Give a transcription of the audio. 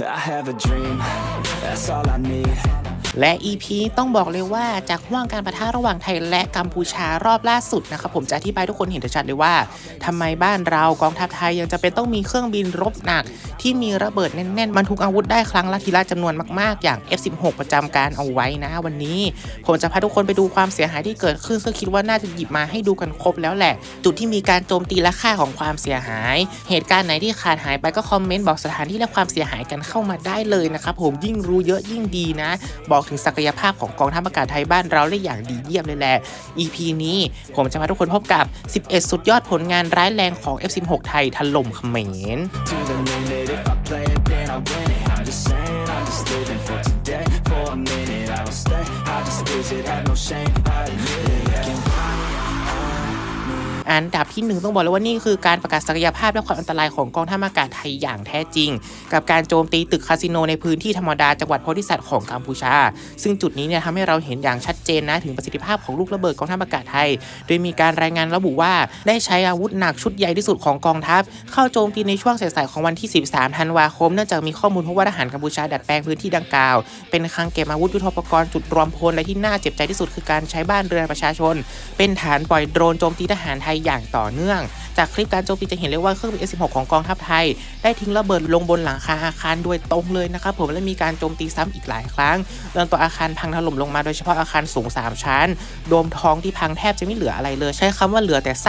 I have a dream, that's all I need. และ EP ต้องบอกเลยว่าจากห่วงการประทะระหว่างไทยและกัมพูชารอบล่าสุดนะครับผมจะอธิบายทุกคนเห็นชัดเลยว่าทำไมบ้านเรากองทัพไทยยังจะเป็นต้องมีเครื่องบินรบหนัก ที่มีระเบิดแน่นๆบรรทุกอาวุธได้ครั้งละทีละจำนวนมากๆ อย่าง F16 ประจำการเอาไว้นะ วันนี้ผมจะพาทุกคนไปดูความเสียหายที่เกิดขึ้นซึ่งคิดว่าน่าจะหยิบมาให้ดูกันครบแล้วแหละ จุดที่มีการโจมตีและค่าของความเสียหาย เหตุการณ์ไหนที่ขาดหายไปก็คอมเมนต์บอกสถานที่และความเสียหายกันเข้ามาได้เลยนะครับผมยิ่งรู้เยอะยิ่งดีนะ บอกถึงศักยภาพของกองทัพอากาศไทยบ้านเราได้อย่างดีเยี่ยมเลยแหละ EP นี้ผมจะพาทุกคนพบกับ 11 สุดยอดผลงานร้ายแรงของ F16 ไทยถล่มเขมร I. อันดับที่หนึ่งต้องบอกเลยว่านี่คือการประกาศศักยภาพและความอันตรายของกองทัพอากาศไทยอย่างแท้จริง กับการโจมตีตึกคาสิโนในพื้นที่ธรรมดาจังหวัดโพธิสัตว์ของกัมพูชา ซึ่งจุดนี้เนี่ยทำให้เราเห็นอย่างชัดเจนนะถึงประสิทธิภาพของลูกระเบิดกองทัพอากาศไทย โดยมีการรายงานระบุว่าได้ใช้อาวุธหนักชุดใหญ่ที่สุดของกองทัพ เข้าโจมตีในช่วงสายๆของวันที่ 13 ธันวาคมเนื่องจากมีข้อมูลพบว่าทหารกัมพูชาดัดแปลงพื้นที่ดังกล่าว เป็นคลังเก็บอาวุธยุทโธปกรณ์จุดรวมพลและที่น่าเจ็บใจที่สุดคือการใช้บ้านเรือนประชาชน เป็นฐานปล่อยโดรนโจมตีทหารไทยอย่างต่อเนื่อง จากคลิปการโจมตีจะเห็นเลยว่าเครื่องบิน F16 ของกองทัพไทย ได้ทิ้งระเบิดลงบนหลังคาอาคารโดยตรงเลยนะครับผมและมีการโจมตีซ้ำอีกหลายครั้งจนตัวอาคารพังถล่มลงมาโดยเฉพาะอาคารสูง 3 ชั้น โดมทองที่พังแทบจะไม่เหลืออะไรเลย ใช้คำว่าเหลือแต่ซาก